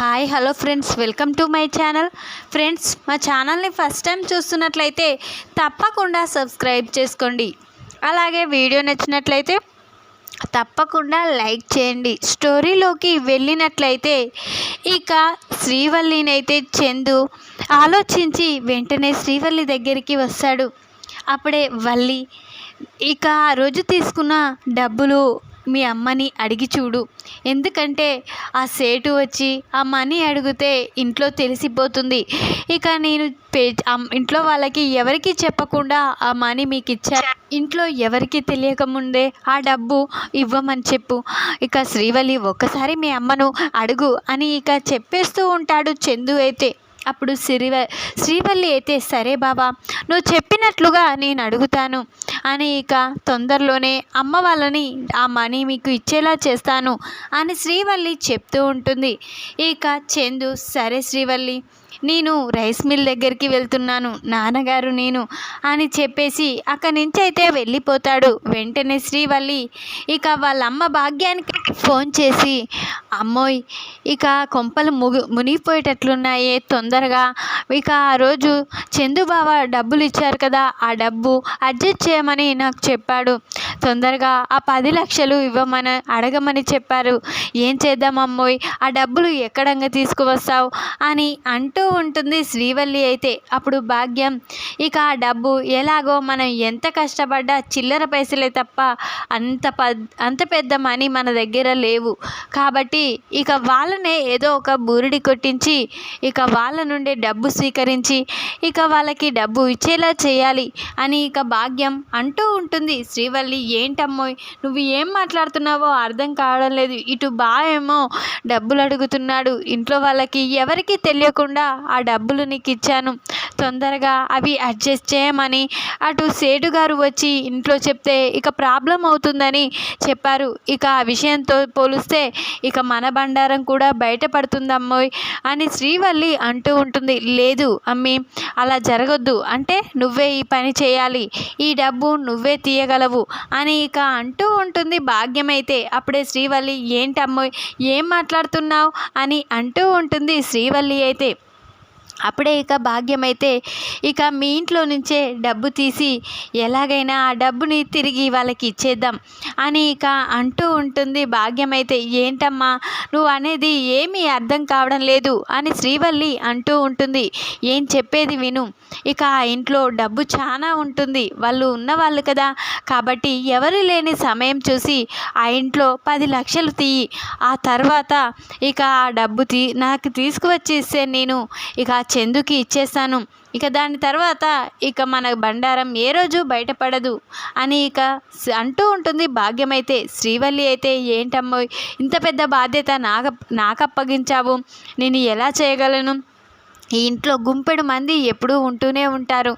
Hi hello friends welcome to my channel friends మా ఛానల్ని first time చూస్తున్నట్లయితే తప్పకుండా సబ్స్క్రైబ్ చేసుకోండి. అలాగే వీడియో నచ్చినట్లయితే తప్పకుండా లైక్ చేయండి. స్టోరీలోకి వెళ్ళినట్లయితే ఇక శ్రీవల్లినైతే చందు ఆలోచించి వెంటనే శ్రీవల్లి దగ్గరికి వస్తాడు. అప్పుడే వల్లి ఇక ఆ రోజు తీసుకున్న డబ్బులు మీ అమ్మని అడిగి చూడు. ఎందుకంటే ఆ సేటు వచ్చి ఆ మనీ అడిగితే ఇంట్లో తెలిసిపోతుంది. ఇక నేను పే ఇంట్లో వాళ్ళకి ఎవరికి చెప్పకుండా ఆ మనీ మీకు ఇచ్చా. ఇంట్లో ఎవరికి తెలియకముందే ఆ డబ్బు ఇవ్వమని చెప్పు. ఇక శ్రీవల్లి ఒక్కసారి మీ అమ్మను అడుగు అని ఇక చెప్పేస్తూ ఉంటాడు చందు అయితే. అప్పుడు సిరివ శ్రీవల్లి అయితే సరే బాబా నువ్వు చెప్పినట్లుగా నేను అడుగుతాను. అని ఇక తొందరలోనే అమ్మ వాళ్ళని ఆ మనీ మీకు ఇచ్చేలా చేస్తాను అని శ్రీవల్లి చెప్తూ ఉంటుంది. ఇక చందు సరే శ్రీవల్లి నేను రైస్ మిల్ దగ్గరికి వెళ్తున్నాను. నాన్నగారు నేను అని చెప్పేసి అక్కడి నుంచి అయితే వెళ్ళిపోతాడు. వెంటనే శ్రీవల్లి ఇక వాళ్ళ అమ్మ భాగ్యానికి ఫోన్ చేసి అమ్మోయ్ ఇక కొంపలు ముగి మునిగిపోయేటట్లున్నాయే తొందరగా. ఇక ఆ రోజు చందుబావ డబ్బులు ఇచ్చారు కదా ఆ డబ్బు అడ్జస్ట్ చేయమని నాకు చెప్పాడు. తొందరగా ఆ పది లక్షలు ఇవ్వమని అడగమని చెప్పారు. ఏం చేద్దాం అమ్మోయ్? ఆ డబ్బులు ఎక్కడంగా తీసుకువస్తావు? అని అంటూ ఉంటుంది శ్రీవల్లి అయితే. అప్పుడు భాగ్యం ఇక ఆ డబ్బు ఎలాగో మనం ఎంత కష్టపడ్డా చిల్లర పైసలే తప్ప అంత ప అంత పెద్ద మనీ మన దగ్గర లేవు. కాబట్టి ఇక వాళ్ళనే ఏదో ఒక బూరిడి కొట్టించి ఇక వాళ్ళ నుండి డబ్బు స్వీకరించి ఇక వాళ్ళకి డబ్బు ఇచ్చేలా చేయాలి అని ఇక భాగ్యం అంటూ ఉంటుంది శ్రీవల్లి ఏంటమ్మో నువ్వు ఏం మాట్లాడుతున్నావో అర్థం కావడం లేదు. ఇటు బావేమో డబ్బులు అడుగుతున్నాడు. ఇంట్లో వాళ్ళకి ఎవరికి తెలియకుండా ఆ డబ్బులు నీకు ఇచ్చాను. తొందరగా అవి అడ్జస్ట్ చేయమని అటు సేటు గారు వచ్చి ఇంట్లో చెప్తే ఇక ప్రాబ్లం అవుతుందని చెప్పారు. ఇక ఆ విషయంతో పోలిస్తే ఇక మన బండారం కూడా బయటపడుతుందమ్మోయ్ అని శ్రీవల్లి అంటూ ఉంటుంది. లేదు అమ్మి అలా జరగొద్దు. అంటే నువ్వే ఈ పని చేయాలి. ఈ డబ్బు నువ్వే తీయగలవు అని ఇక అంటూ ఉంటుంది. భాగ్యమైతే అప్పుడే శ్రీవల్లి ఏంటమ్మో ఏం మాట్లాడుతున్నావు? అని అంటూ ఉంటుంది శ్రీవల్లి అయితే. అప్పుడే ఇక భాగ్యమైతే ఇక మీ ఇంట్లో నుంచే డబ్బు తీసి ఎలాగైనా ఆ డబ్బుని తిరిగి వాళ్ళకి ఇచ్చేద్దాం అని ఇక అంటూ ఉంటుంది. భాగ్యమైతే ఏంటమ్మా నువ్వు అనేది ఏమీ అర్థం కావడం లేదు అని శ్రీవల్లి అంటూ ఉంటుంది. ఏం చెప్పేది విను. ఇక ఆ ఇంట్లో డబ్బు చాలా ఉంటుంది. వాళ్ళు ఉన్నవాళ్ళు కదా. కాబట్టి ఎవరు లేని సమయం చూసి ఆ ఇంట్లో పది లక్షలు తీయి. ఆ తర్వాత ఇక ఆ డబ్బు తీ నాకు తీసుకువచ్చి ఇస్తే నేను ఇక చందుకి ఇచ్చేస్తాను. ఇక దాని తర్వాత ఇక మన బండారం ఏ రోజు బయటపడదు అని ఇక అంటూ ఉంటుంది భాగ్యమైతే. శ్రీవల్లి అయితే ఏంటమ్మో ఇంత పెద్ద బాధ్యత నాకు నాకు అప్పగించావు నేను ఎలా చేయగలను? ఈ ఇంట్లో గుంపెడు మంది ఎప్పుడూ ఉంటూనే ఉంటారు.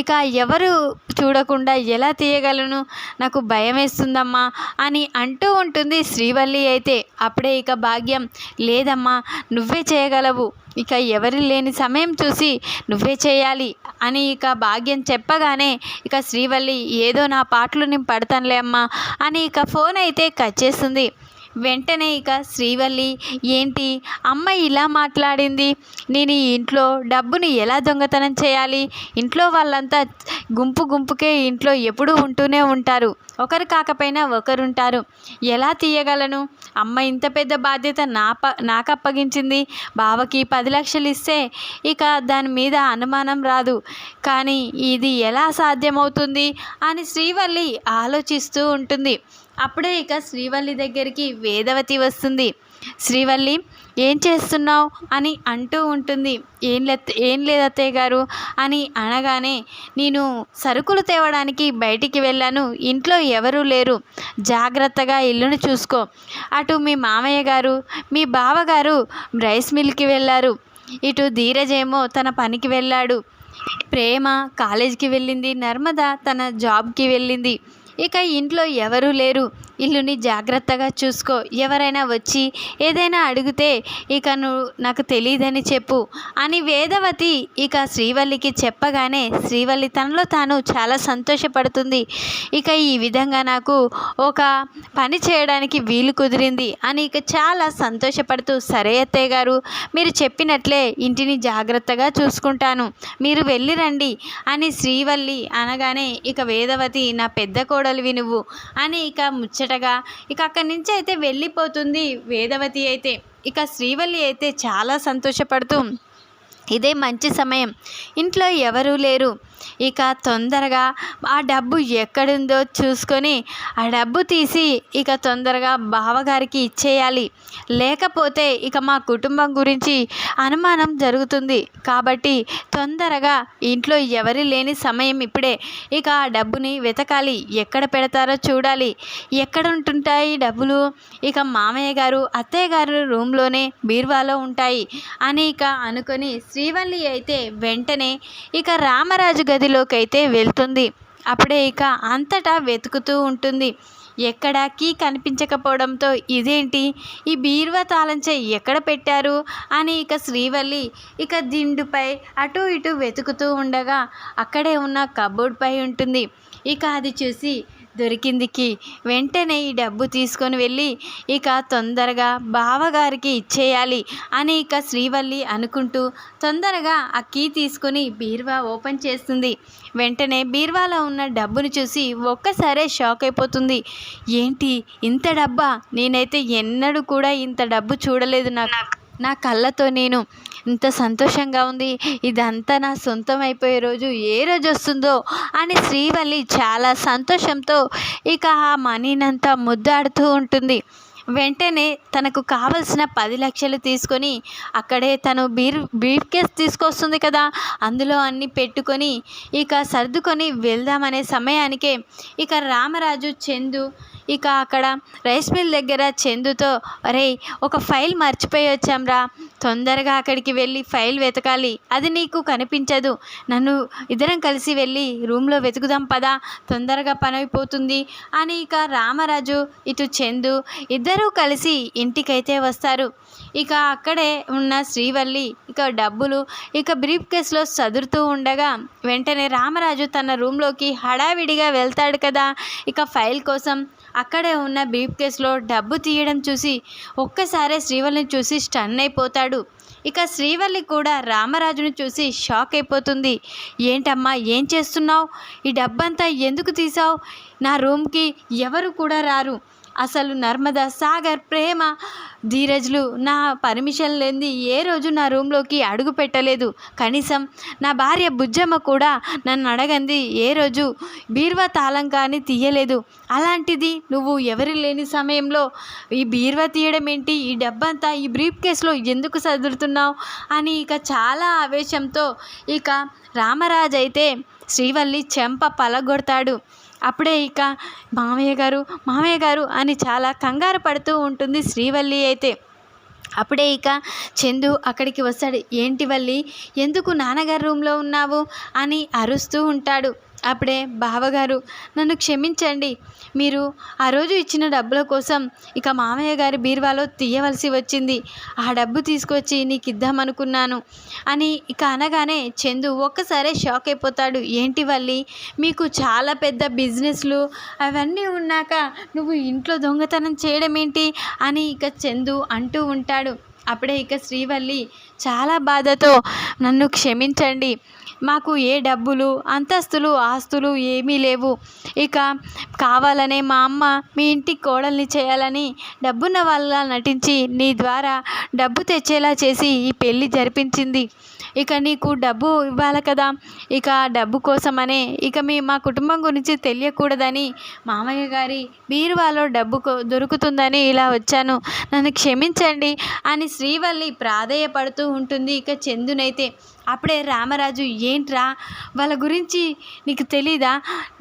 ఇక ఎవరు చూడకుండా ఎలా తీయగలను? నాకు భయం వేస్తుందమ్మా అని అంటూ ఉంటుంది శ్రీవల్లి అయితే. అప్పుడే ఇక భాగ్యం లేదమ్మా నువ్వే చేయగలవు. ఇక ఎవరు లేని సమయం చూసి నువ్వే చేయాలి అని ఇక భాగ్యం చెప్పగానే ఇక శ్రీవల్లి ఏదో నా పాటలు నేను పడతానులే అమ్మా అని ఇక ఫోన్ అయితే కట్ చేస్తుంది. వెంటనే ఇక శ్రీవల్లి ఏంటి? అమ్మ ఇలా మాట్లాడింది. నేను ఈ ఇంట్లో డబ్బుని ఎలా దొంగతనం చేయాలి? ఇంట్లో వాళ్ళంతా గుంపు గుంపుకే ఇంట్లో ఎప్పుడూ ఉంటూనే ఉంటారు. ఒకరు కాకపోయినా ఒకరుంటారు. ఎలా తీయగలను? అమ్మ ఇంత పెద్ద బాధ్యత నా ప నాకు అప్పగించింది బావకి పది లక్షలు ఇస్తే ఇక దాని మీద అనుమానం రాదు. కానీ ఇది ఎలా సాధ్యమవుతుంది? అని శ్రీవల్లి ఆలోచిస్తూ ఉంటుంది. అప్పుడే ఇక శ్రీవల్లి దగ్గరికి వేదవతి వస్తుంది. శ్రీవల్లి ఏం చేస్తున్నావు? అని అంటూ ఉంటుంది. ఏం లే ఏం లేదు అత్తయ్య గారు అని అనగానే నేను సరుకులు తేవడానికి బయటికి వెళ్ళాను. ఇంట్లో ఎవరూ లేరు. జాగ్రత్తగా ఇల్లును చూసుకో. అటు మీ మామయ్య గారు మీ బావగారు రైస్ మిల్కి వెళ్ళారు. ఇటు ధీరజేమో తన పనికి వెళ్ళాడు. ప్రేమ కాలేజీకి వెళ్ళింది. నర్మద తన జాబ్కి వెళ్ళింది. ఇక ఇంట్లో ఎవరూ లేరు. ఇల్లుని జాగ్రత్తగా చూసుకో. ఎవరైనా వచ్చి ఏదైనా అడిగితే ఇక నువ్వు నాకు తెలియదని చెప్పు అని వేదవతి ఇక శ్రీవల్లికి చెప్పగానే శ్రీవల్లి తనలో తాను చాలా సంతోషపడుతుంది. ఇక ఈ విధంగా నాకు ఒక పని చేయడానికి వీలు కుదిరింది అని ఇక చాలా సంతోషపడుతూ సరే అత్తయ్య గారు మీరు చెప్పినట్లే ఇంటిని జాగ్రత్తగా చూసుకుంటాను. మీరు వెళ్ళి రండి అని శ్రీవల్లి అనగానే ఇక వేదవతి నా పెద్ద కోడలివి నువ్వు? అని ఇక ముచ్చటగా ఇక అక్కడి నుంచి అయితే వెళ్ళిపోతుంది వేదవతి అయితే. ఇక శ్రీవల్లి అయితే చాలా సంతోషపడుతూ ఇదే మంచి సమయం. ఇంట్లో ఎవరూ లేరు. ఇక తొందరగా ఆ డబ్బు ఎక్కడుందో చూసుకొని ఆ డబ్బు తీసి ఇక తొందరగా బావగారికి ఇచ్చేయాలి. లేకపోతే ఇక మా కుటుంబం గురించి అనుమానం జరుగుతుంది. కాబట్టి తొందరగా ఇంట్లో ఎవరి లేని సమయం ఇప్పుడే. ఇక ఆ డబ్బుని వెతకాలి. ఎక్కడ పెడతారో చూడాలి. ఎక్కడ ఉంటుంటాయి డబ్బులు? ఇక మామయ్య గారు అత్తయ్య గారు రూమ్లోనే బీర్వాలో ఉంటాయి అని ఇక అనుకొని శ్రీవల్లి అయితే వెంటనే ఇక రామరాజు గది అయితే వెళ్తుంది. అప్పుడే ఇక అంతటా వెతుకుతూ ఉంటుంది. ఎక్కడ కీ కనిపించకపోవడంతో ఇదేంటి? ఈ బీరువా తాళంచే ఎక్కడ పెట్టారు? అని ఇక శ్రీవల్లి ఇక దిండుపై అటు ఇటు వెతుకుతూ ఉండగా అక్కడే ఉన్న కబోర్డ్ పై ఉంటుంది. ఇక అది చూసి దొరికిందికి. వెంటనే ఈ డబ్బు తీసుకొని వెళ్ళి ఇక తొందరగా బావగారికి ఇచ్చేయాలి అని ఇక శ్రీవల్లి అనుకుంటూ తొందరగా ఆ కీ తీసుకొని బీరువా ఓపెన్ చేస్తుంది. వెంటనే బీర్వాలో ఉన్న డబ్బును చూసి ఒక్కసారే షాక్ అయిపోతుంది. ఏంటి ఇంత డబ్బా? నేనైతే ఎన్నడూ కూడా ఇంత డబ్బు చూడలేదు నాకు. నా కళ్ళతో నేను ఇంత సంతోషంగా ఉంది. ఇదంతా నా సొంతం అయిపోయే రోజు. ఏ రోజు వస్తుందో అని శ్రీవల్లి చాలా సంతోషంతో ఇక ఆ మనీనంతా ముద్దాడుతూ ఉంటుంది. వెంటనే తనకు కావలసిన పది లక్షలు తీసుకొని అక్కడే తను బీర్ బ్రీఫ్ కేస్ తీసుకొస్తుంది కదా. అందులో అన్ని పెట్టుకొని ఇక సర్దుకొని వెళ్దామనే సమయానికే ఇక రామరాజు చందు ఇక అక్కడ రైస్ మిల్ దగ్గర చందుతో అరే ఒక ఫైల్ మర్చిపోయి వచ్చాంరా. తొందరగా అక్కడికి వెళ్ళి ఫైల్ వెతకాలి. అది నీకు కనిపించదు. నన్ను ఇద్దరం కలిసి వెళ్ళి రూమ్లో వెతుకుదాం పదా. తొందరగా పని అయిపోతుంది అని ఇక రామరాజు ఇటు చందు ఇద్దరూ కలిసి ఇంటికైతే వస్తారు. ఇక అక్కడే ఉన్న శ్రీవల్లి ఇక డబ్బులు ఇక బ్రీఫ్ కేసులో సదురుతూ ఉండగా వెంటనే రామరాజు తన రూమ్లోకి హడావిడిగా వెళ్తాడు కదా. ఇక ఫైల్ కోసం అక్కడే ఉన్న బ్రీఫ్ కేసులో డబ్బు తీయడం చూసి ఒక్కసారే శ్రీవల్లిని చూసి స్టన్ అయిపోతాడు. ఇక శ్రీవల్లి కూడా రామరాజును చూసి షాక్ అయిపోతుంది. ఏంటమ్మా ఏం చేస్తున్నావు? ఈ డబ్బంతా ఎందుకు తీసావు నా రూమ్కి ఎవరు కూడా రారు. అసలు నర్మదా సాగర్ ప్రేమ ధీరజ్లు నా పర్మిషన్ లేనిది ఏ రోజు నా రూమ్లోకి అడుగు పెట్టలేదు. కనీసం నా భార్య బుజ్జమ్మ కూడా నన్ను అడగంది ఏ రోజు బీర్వా తాళం కానీ తీయలేదు. అలాంటిది నువ్వు ఎవరు లేని సమయంలో ఈ బీర్వా తీయడం ఏంటి? ఈ డబ్బంతా ఈ బ్రీఫ్ కేసులో ఎందుకు సదురుతున్నావు? అని ఇక చాలా ఆవేశంతో ఇక రామరాజు అయితే శ్రీవల్లి చెంప పలగొడతాడు. అప్పుడే ఇక మామయ్య గారు మామయ్య గారు అని చాలా కంగారు పడుతూ ఉంటుంది శ్రీవల్లి అయితే. అప్పుడే ఇక చందు అక్కడికి వస్తాడు. ఏంటి వల్లి ఎందుకు నాన్నగారి రూమ్లో ఉన్నావు? అని అరుస్తూ ఉంటాడు. అప్పుడే బావగారు నన్ను క్షమించండి. మీరు ఆ రోజు ఇచ్చిన డబ్బుల కోసం ఇక మామయ్య గారి బీరువాలో తీయవలసి వచ్చింది. ఆ డబ్బు తీసుకొచ్చి నీకు ఇద్దామనుకున్నాను అని ఇక అనగానే చందు ఒక్కసారే షాక్ అయిపోతాడు. ఏంటి వల్లి మీకు చాలా పెద్ద బిజినెస్లు అవన్నీ ఉన్నాక నువ్వు ఇంట్లో దొంగతనం చేయడం ఏంటి అని ఇక చందు అంటూ ఉంటాడు. అప్పుడే ఇక శ్రీవల్లి చాలా బాధతో నన్ను క్షమించండి. మాకు ఏ డబ్బులు అంతస్తులు ఆస్తులు ఏమీ లేవు. ఇక కావాలనే మా అమ్మ మీ ఇంటి కోడల్ని చేయాలని డబ్బున్న వాళ్ళ నటించి నీ ద్వారా డబ్బు తెచ్చేలా చేసి ఈ పెళ్ళి జరిపించింది. ఇక నీకు డబ్బు ఇవ్వాలి కదా. ఇక డబ్బు కోసమనే ఇక మీ మా కుటుంబం గురించి తెలియకూడదని మామయ్య గారి బీరువాలో డబ్బు కో- దొరుకుతుందని ఇలా వచ్చాను. నన్ను క్షమించండి అని శ్రీవల్లి ప్రాధేయపడుతూ ఉంటుంది. ఇక చందునైతే అప్పుడే రామరాజు ఏంట్రా? వాళ్ళ గురించి నీకు తెలీదా?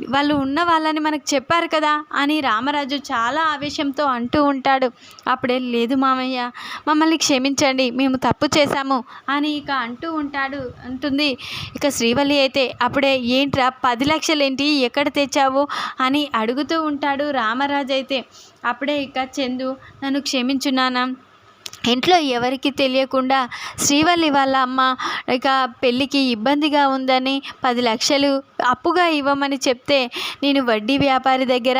వాళ్ళు ఉన్న వాళ్ళని మనకు చెప్పారు కదా? అని రామరాజు చాలా ఆవేశంతో అంటూ ఉంటాడు. అప్పుడే లేదు మామయ్య మమ్మల్ని క్షమించండి మేము తప్పు చేశాము అని ఇక అంటూ ఉంటాడు. అంటుంది ఇక శ్రీవల్లి అయితే అప్పుడే ఏంట్రా పది లక్షలేంటి? ఎక్కడ తెచ్చావు? అని అడుగుతూ ఉంటాడు రామరాజు అయితే. అప్పుడే ఇక చందు నన్ను క్షమించున్నానా ఇంట్లో ఎవరికి తెలియకుండా శ్రీవల్లి వాళ్ళ అమ్మ ఇక పెళ్ళికి ఇబ్బందిగా ఉందని పది లక్షలు అప్పుగా ఇవ్వమని చెప్తే నేను వడ్డీ వ్యాపారి దగ్గర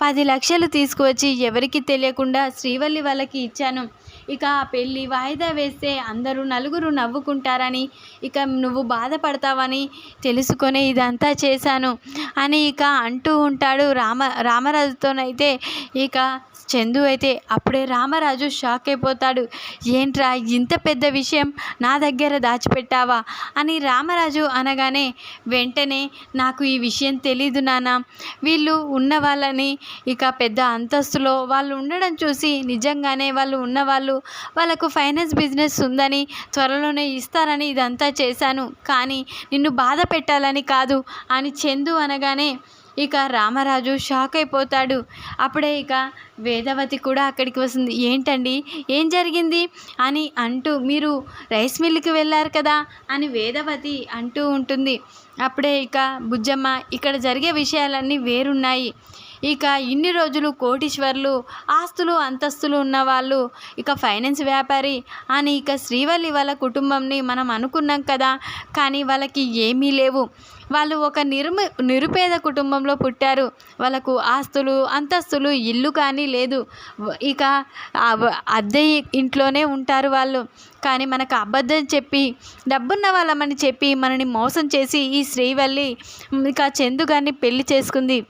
పది లక్షలు తీసుకువచ్చి ఎవరికి తెలియకుండా శ్రీవల్లి వాళ్ళకి ఇచ్చాను. ఇక పెళ్ళి వాయిదా వేస్తే అందరూ నలుగురు నవ్వుకుంటారని ఇక నువ్వు బాధపడతావని తెలుసుకొని ఇదంతా చేశాను అని ఇక అంటూ ఉంటాడు రామ రామరాజుతోనైతే ఇక చందు అయితే అప్పుడే రామరాజు షాక్ అయిపోతాడు. ఏంట్రా ఇంత పెద్ద విషయం నా దగ్గర దాచిపెట్టావా? అని రామరాజు అనగానే వెంటనే నాకు ఈ విషయం తెలీదు నాన్న. వీళ్ళు ఉన్న వాళ్ళని ఇక పెద్ద అంతస్తులో వాళ్ళు ఉండడం చూసి నిజంగానే వాళ్ళు ఉన్నవాళ్ళు వాళ్ళకు ఫైనాన్స్ బిజినెస్ ఉందని త్వరలోనే ఇస్తారని ఇదంతా చేశాను. కానీ నిన్ను బాధ పెట్టాలని కాదు అని చందు అనగానే ఇక రామరాజు షాక్ అయిపోతాడు. అప్పుడే ఇక వేదవతి కూడా అక్కడికి వస్తుంది. ఏంటండి? ఏం జరిగింది? అని అంటూ మీరు రైస్ మిల్లుకి వెళ్ళారు కదా? అని వేదవతి అంటూ ఉంటుంది. అప్పుడే ఇక బుజ్జమ్మ ఇక్కడ జరిగే విషయాలన్నీ వేరున్నాయి. ఇక ఇన్ని రోజులు కోటీశ్వర్లు ఆస్తులు అంతస్తులు ఉన్నవాళ్ళు ఇక ఫైనాన్స్ వ్యాపారి అని ఇక శ్రీవల్లి వాళ్ళ కుటుంబంని మనం అనుకున్నాం కదా కానీ వాళ్ళకి ఏమీ లేవు. వాళ్ళు ఒక నిరుమ నిరుపేద కుటుంబంలో పుట్టారు. వాళ్ళకు ఆస్తులు అంతస్తులు ఇల్లు కానీ లేదు. ఇక అద్దె ఇంట్లోనే ఉంటారు వాళ్ళు. కానీ మనకు అబద్ధం చెప్పి డబ్బున్న వాళ్ళమని చెప్పి మనని మోసం చేసి ఈ శ్రీవల్లి ఇక చందు గారిని పెళ్ళి చేసుకుంది.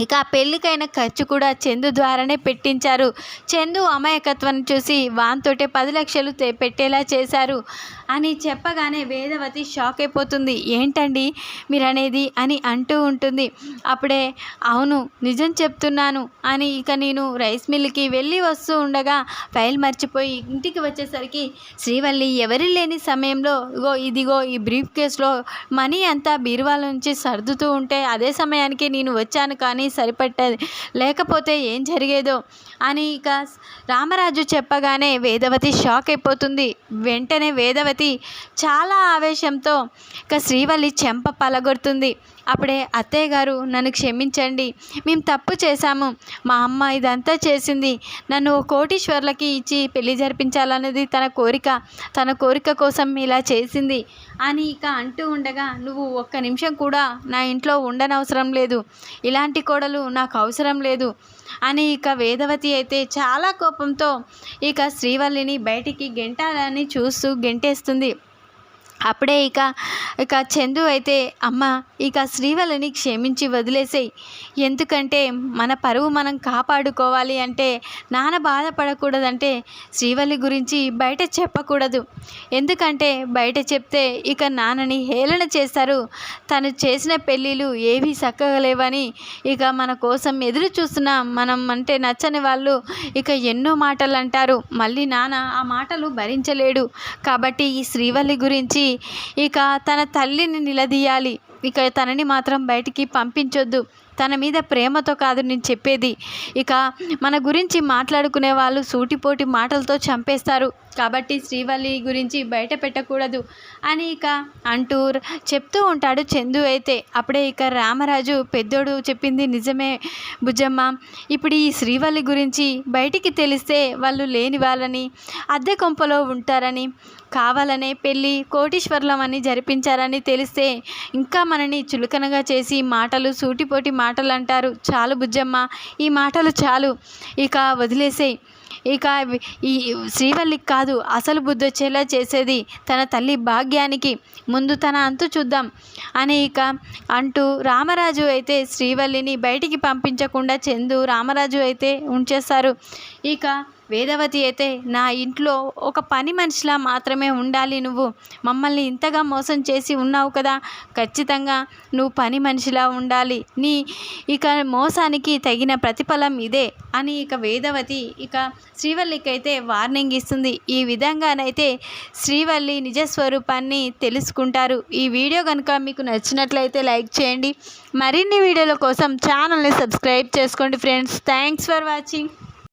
ఇక ఆ పెళ్ళికైన ఖర్చు కూడా చందు ద్వారానే పెట్టించారు. చందు అమాయకత్వాన్ని చూసి వాన్తోటే పది లక్షలు పెట్టేలా చేశారు. అని చెప్పగానే వేదవతి షాక్ అయిపోతుంది. ఏంటండి మీరు అనేది అని అంటూ ఉంటుంది. అప్పుడే అవును నిజం చెప్తున్నాను. అని ఇక నేను రైస్ మిల్కి వెళ్ళి వస్తూ ఉండగా ఫైల్ మర్చిపోయి ఇంటికి వచ్చేసరికి శ్రీవల్లి ఎవరి లేని సమయంలో ఇగో ఇదిగో ఈ బ్రీఫ్ కేసులో మనీ అంతా బీరువాల నుంచి సర్దుతూ ఉంటే అదే సమయానికి నేను వచ్చాను కానీ సరిపట్టేది. లేకపోతే ఏం జరిగేదో? అని ఇక రామరాజు చెప్పగానే వేదవతి షాక్ అయిపోతుంది. వెంటనే వేదవతి చాలా ఆవేశంతో ఇక శ్రీవల్లి చెంప పలగొడుతుంది. అప్పుడే అత్తయ్య గారు నన్ను క్షమించండి. మేము తప్పు చేశాము. మా అమ్మ ఇదంతా చేసింది. నన్ను కోటీశ్వర్లకి ఇచ్చి పెళ్ళి జరిపించాలన్నది తన కోరిక. తన కోరిక కోసం ఇలా చేసింది. అని ఇక అంటూ ఉండగా నువ్వు ఒక్క నిమిషం కూడా నా ఇంట్లో ఉండనవసరం లేదు. ఇలాంటి కోడలు నాకు అవసరం లేదు. అని ఇక వేదవతి అయితే చాలా కోపంతో ఇక శ్రీవల్లిని బయటికి గెంటాలని చూస్తూ గెంటేస్తుంది. అప్పుడే ఇక ఇక చందు అయితే అమ్మ ఇక శ్రీవల్లిని క్షమించి వదిలేసేయి. ఎందుకంటే మన పరువు మనం కాపాడుకోవాలి అంటే నాన్న బాధపడకూడదంటే శ్రీవల్లి గురించి బయట చెప్పకూడదు. ఎందుకంటే బయట చెప్తే ఇక నాన్నని హేళన చేస్తారు. తను చేసిన పెళ్ళిళ్ళు ఏవీ చక్కగా లేవని ఇక మన కోసం ఎదురు చూస్తున్న మనం అంటే నచ్చని వాళ్ళు ఇక ఎన్నో మాటలు అంటారు. మళ్ళీ నాన్న ఆ మాటలు భరించలేడు. కాబట్టి ఈ శ్రీవల్లి గురించి ఇక తన తల్లిని నిలదీయాలి. ఇక తనని మాత్రం బయటికి పంపించొద్దు. తన మీద ప్రేమతో కాదు నేను చెప్పేది. ఇక మన గురించి మాట్లాడుకునే వాళ్ళు సూటిపోటి మాటలతో చంపేస్తారు. కాబట్టి శ్రీవల్లి గురించి బయట పెట్టకూడదు అని ఇక అంటూ చెప్తూ ఉంటాడు చందు అయితే. అప్పుడే ఇక రామరాజు పెద్దోడు చెప్పింది నిజమే బుజ్జమ్మ. ఇప్పుడు ఈ శ్రీవల్లి గురించి బయటికి తెలిస్తే వాళ్ళు లేని వాళ్ళని అద్దె కొంపలో ఉంటారని కావాలనే పెళ్ళి కోటీశ్వర్లం అని జరిపించారని తెలిస్తే ఇంకా మనని చులకనగా చేసి మాటలు సూటిపోటి మాటలు అంటారు చాలు బుజ్జమ్మ ఈ మాటలు చాలు. ఇక వదిలేసేయి. ఇక ఈ శ్రీవల్లికి కాదు అసలు బుద్ధి వచ్చేలా చేసేది తన తల్లి భాగ్యానికి. ముందు తన అంతు చూద్దాం అని ఇక అంటూ రామరాజు అయితే శ్రీవల్లిని బయటికి పంపించకుండా చందు రామరాజు అయితే ఉంచేస్తారు. ఇక వేదవతి అయితే నా ఇంట్లో ఒక పని మనిషిలా మాత్రమే ఉండాలి నువ్వు. మమ్మల్ని ఇంతగా మోసం చేసి ఉన్నావు కదా. ఖచ్చితంగా నువ్వు పని మనిషిలా ఉండాలి. నీ ఇక మోసానికి తగిన ప్రతిఫలం ఇదే అని ఇక వేదవతి ఇక శ్రీవల్లికి అయితే వార్నింగ్ ఇస్తుంది. ఈ విధంగానైతే శ్రీవల్లి నిజస్వరూపాన్ని తెలుసుకుంటారు. ఈ వీడియో కనుక మీకు నచ్చినట్లయితే లైక్ చేయండి. మరిన్ని వీడియోల కోసం ఛానల్ని సబ్స్క్రైబ్ చేసుకోండి ఫ్రెండ్స్. Thanks for watching.